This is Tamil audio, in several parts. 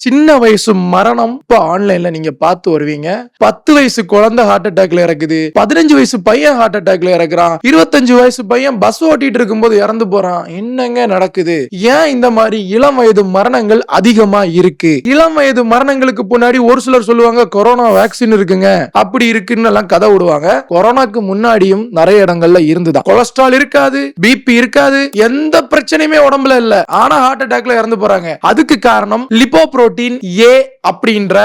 சின்ன வயசு மரணம். இப்ப ஆன்லைன்ல நீங்க பார்த்து வருவீங்க. பத்து வயசு குழந்தை ஹார்ட் அட்டாக்ல இறக்குது. பதினஞ்சு வயசு பையன் ஹார்ட் அட்டாக்ல இறக்குறான். இருபத்தஞ்சு வயசு பையன் பஸ் ஓட்டிட்டு இருக்கும்போது இறந்து போறான். என்னங்க நடக்குது? ஏன் இந்த மாதிரி இளம் வயது மரணங்கள் அதிகமா இருக்கு? இளம் வயது மரணங்களுக்கு முன்னாடி ஒரு சிலர் சொல்லுவாங்க கொரோனா வேக்சின் இருக்குங்க. அப்படி இருக்குன்னு எல்லாம் கதை விடுவாங்க. கொரோனாக்கு முன்னாடியும் நிறைய இடங்கள்ல இருந்துதான். கொலஸ்ட்ரால் இருக்காது பிபி இருக்காது எந்த பிரச்சனையுமே உடம்புல இல்ல. ஆனா ஹார்ட் அட்டாக்ல இறந்து போறாங்க. அதுக்கு காரணம் லிப்போ புரோட்டீன் ஏ அப்படின்ற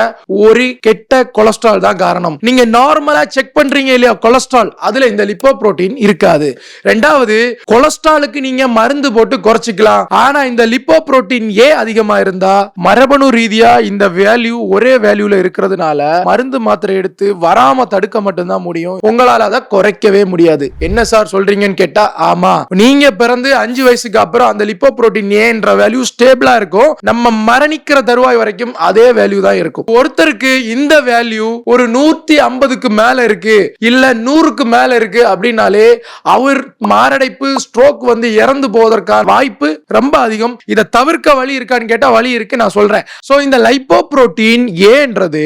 ஒரு கெட்ட கொலஸ்ட்ரால் தான் காரணம். நீங்க நார்மலா செக் பண்றீங்க இல்லையா கொலஸ்ட்ரால் அதுல இந்த லிப்போ புரோட்டீன் இருக்காது. ரெண்டாவது கொலஸ்ட்ராலுக்கு நீங்க மருந்து போட்டு குறைச்சிக்கலாம். ஆனா இந்த லிப்போ புரோட்டீன் ஏ அதிகமா இருந்தா மரபணு ரீதியா இந்த வேல்யூ ஒரே வேல்யூல இருக்கிறதுனால மருந்து மாத்திரை எடுத்து வராம தடுக்க மட்டும்தான் முடியும். உங்களால அதை குறைக்கவே முடியாது. என்ன சார் சொல்றீங்கன்னு கேட்டா ஆமா. நீங்க பிறந்து அஞ்சு வயசுக்கு அப்புறம் அந்த லிப்போ புரோட்டீன் ஏன்ற வேல்யூ ஸ்டேபிளா இருக்கும். நம்ம மரணிக்கிற தருவாய் வரைக்கும் அதே வேல்யூ தான் இருக்கும். ஒருத்தருக்கு இந்த வேல்யூ ஒரு நூத்தி ஐம்பதுக்கு மேல இருக்கு இல்ல நூறுக்கு மேல இருக்கு அப்படின்னாலே அவர் மாரடைப்பு ஸ்ட்ரோக் வந்து இறந்து போவதற்கான வாய்ப்பு ரொம்ப அதிகம். இதை தவிர்க்க வழி இருக்கான்னு கேட்டா வழி இருக்கு நான் சொல்றேன். ஸோ இந்த லைப்போ புரோட்டீன் ஏன்றது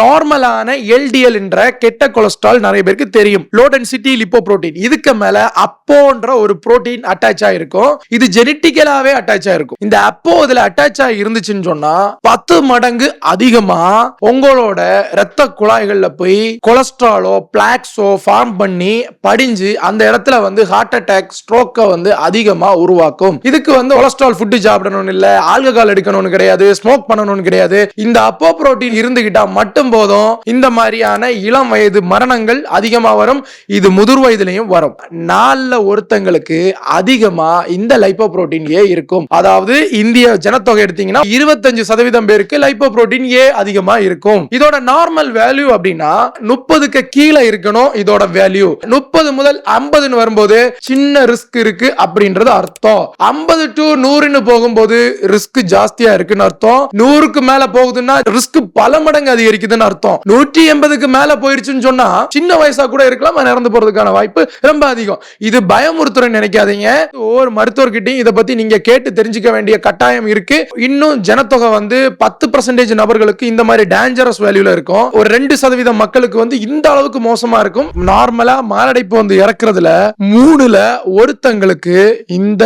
நார்மலான எல்டிஎல் என்ற கெட்ட கொலஸ்ட்ரால் நிறைய பேருக்கு தெரியும். லோ டென்சிட்டி லிப்போ புரோட்டீன் இதுக்கு மேல அப்போன்ற ஒரு புரோட்டீன் அட்டாச் ஆயிருக்கும். இது ஜெனட்டிக்கலாவே அட்டாச் ஆயிருக்கும். இந்த அப்போ இதுல அட்டாச் ஆகி இருந்துச்சுன்னு சொன்னா பத்து மடங்கு அதிகமா உங்களோட ரத்த குழாய்கள்ல போய் கொலஸ்ட்ராலோ பிளாக்ஸோ ஃபார்ம் பண்ணி படிஞ்சு அந்த இடத்துல வந்து ஹார்ட் அட்டாக் ஸ்ட்ரோக்கை வந்து அதிகமா உருவாக்கும். இதுக்கு வந்து கொலஸ்ட்ரால் ஃபுட்டு சாப்பிடணும்னு இல்ல ஆல்கஹால் எடுக்கணும்னு கிடையாது ஸ்மோக் பண்ணணும்னு கிடையாது. இந்த அப்போ புரோட்டீன் இருந்துகிட்டா மட்டும் போதும். இந்த மாதிரியான இளம் வயது மரணங்கள் அதிகமாக வரும். இது முதிர் வயதுலையும் வரும். நாலில் ஒருத்தங்களுக்கு அதிகமா இந்த லைப்போ புரோட்டீன் ஏ இருக்கும். அதாவது இந்திய ஜனத்தொகை எடுத்தீங்கன்னா இருபத்தஞ்சு சதவீதம் பேருக்கு லைப்போ புரோட்டீன் ஏ அதிகமா இருக்கும். இதோட நார்மல் வேல்யூ அப்படின்னா முப்பதுக்கு கீழே இருக்கணும் இதோட வேல்யூ முப்பது முதல் ஐம்பதுன்னு வரும்போது சின்ன ரிஸ்க் இருக்கு அப்படின்றது அர்த்தம். ஐம்பது டு நூறுன்னு போகும்போது ரிஸ்க் ஜாஸ்தியா இருக்குன்னு அர்த்தம். நூறுக்கு மேல போகுதுன்னா ரிஸ்க் பல மடங்கு அதிகரிக்குதுன்னு அர்த்தம். நூற்றி எண்பதுக்கு மேல போயிருச்சுன்னு சொன்னா சின்ன வயசா கூட இருக்கலாம் இறந்து போறதுக்கான வாய்ப்பு ரொம்ப அதிகம். இது பயமுறுத்துறேன்னு நினைக்காதீங்க. ஒவ்வொரு மருத்துவர்கிட்டையும் இதை பத்தி நீங்க கேட்டு தெரிஞ்சுக்க வேண்டிய கட்டாயம் இருக்கு. இன்னும் ஜனத்தொகை வந்து பத்து பர்சன்டேஜ் நபர்களுக்கு இந்த மாதிரி டேஞ்சரஸ் வேல்யூல இருக்கும். ஒரு ரெண்டு சதவீதம் மக்களுக்கு வந்து இந்த அளவுக்கு மோசமா இருக்கும். நார்மலா மாரடைப்பு வந்து இறக்குறதுல மூணுல ஒருத்தங்களுக்கு இந்த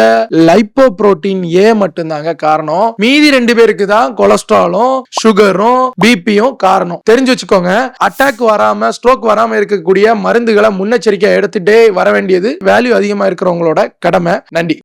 லைப்போ புரோட்டீன் ஏ மட்டும்தாங்க காரணம். மீதி ரெண்டு பேருக்கு தான் கொலஸ்ட்ராலும் சுகரும் பிபியும் காரணம். தெரிஞ்சு வச்சுக்கோங்க அட்டாக் வராம ஸ்ட்ரோக் வராம இருக்கக்கூடிய மருந்துகளை முன்னெச்சரிக்கையா எடுத்துட்டே வர வேண்டியது வேல்யூ அதிகமா இருக்கிறவங்களோட கடமை. நன்றி.